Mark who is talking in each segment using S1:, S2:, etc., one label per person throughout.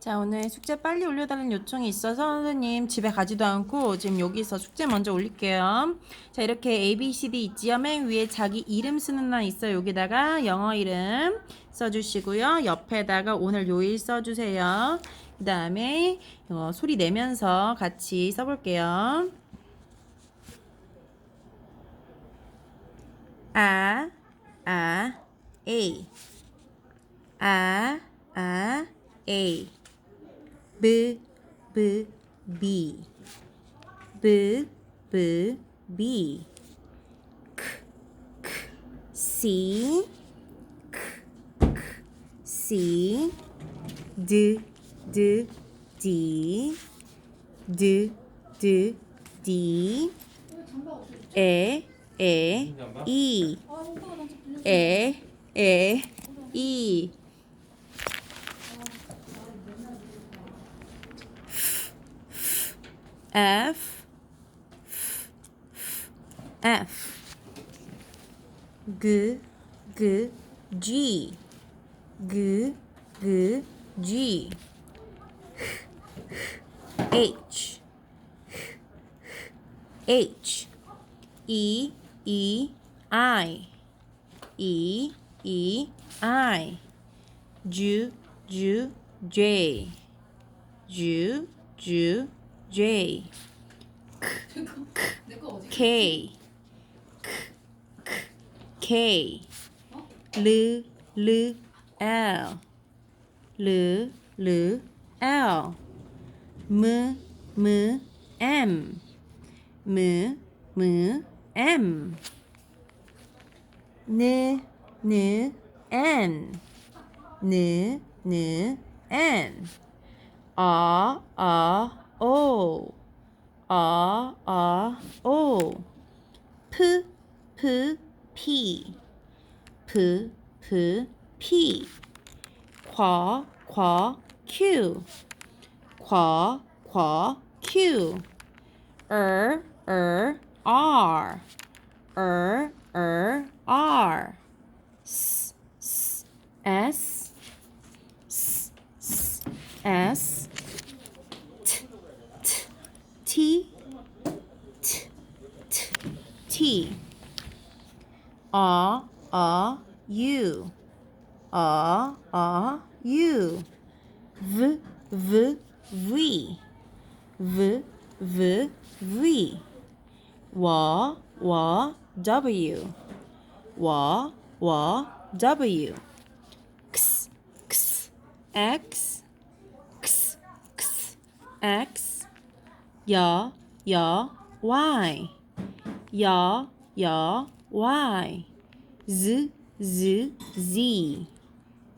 S1: 자, 오늘 숙제 빨리 올려달라는 요청이 있어서 선생님 집에 가지도 않고 지금 여기서 숙제 먼저 올릴게요. 자, 이렇게 A, B, C, D 있지요. 맨 위에 자기 이름 쓰는 날 있어요. 여기다가 영어 이름 써주시고요. 옆에다가 오늘 요일 써주세요. 그 다음에 어, 소리 내면서 같이 써볼게요. 아, 아, A. 아, 아, A. B, B, B. B, B, B. K, K, C. K, K, C. D, D, D. D, D, D. 에, 에, 이. 에, 에, 이. F. F. G. G. G. G. G. G. H. H. E. E. I. E. E. I. Ju. Ju. J. Ju. Ju. J K. K. L. L. L. L. L. L. M. M. M. M. M. M. N. N. N. N. N. N. R R O R R O P P P P P P Qua Qua Q Qua Qua Q Er Er R Er Er R S S S S S S T T T T T R R U R R U V V V V V V W W W W W W X X X X X X Y Y Y Y Y Y Z Z Z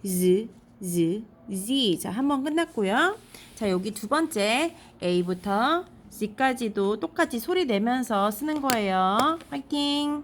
S1: Z Z Z 자, 한 번 끝났고요. 자, 여기 두 번째 A부터 Z까지도 똑같이 소리 내면서 쓰는 거예요. 화이팅!